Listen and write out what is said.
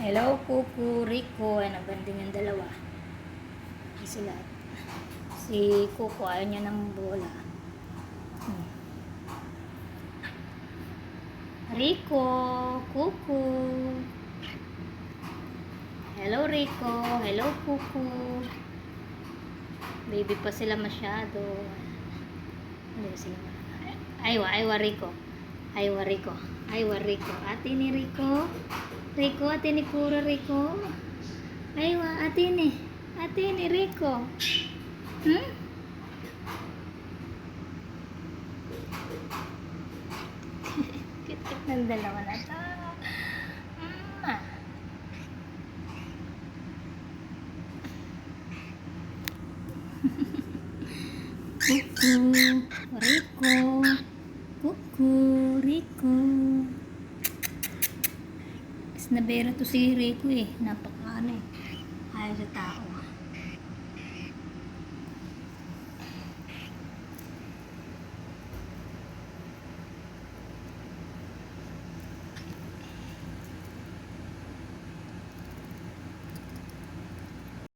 Hello, Kuku, Rico. Ay, naganding yung dalawa. Sila. Si Kuku, ayaw niya ng bola. Rico, Kuku. Hello, Rico. Hello, Kuku. Baby pa sila masyado. Ano sila? Aywa, aywa, Rico. Aywa, Rico. Aywa, Rico. Ate ni Rico. Rico, ate ni Puro Rico. Aywa, ate ni. Ate ni Rico. Hmm? Cute ng dalawa na to. Ah. Kuku, Rico. Kuku, Rico. Mas nabera to si Rico eh. Napaka ano eh. Ayaw sa tao.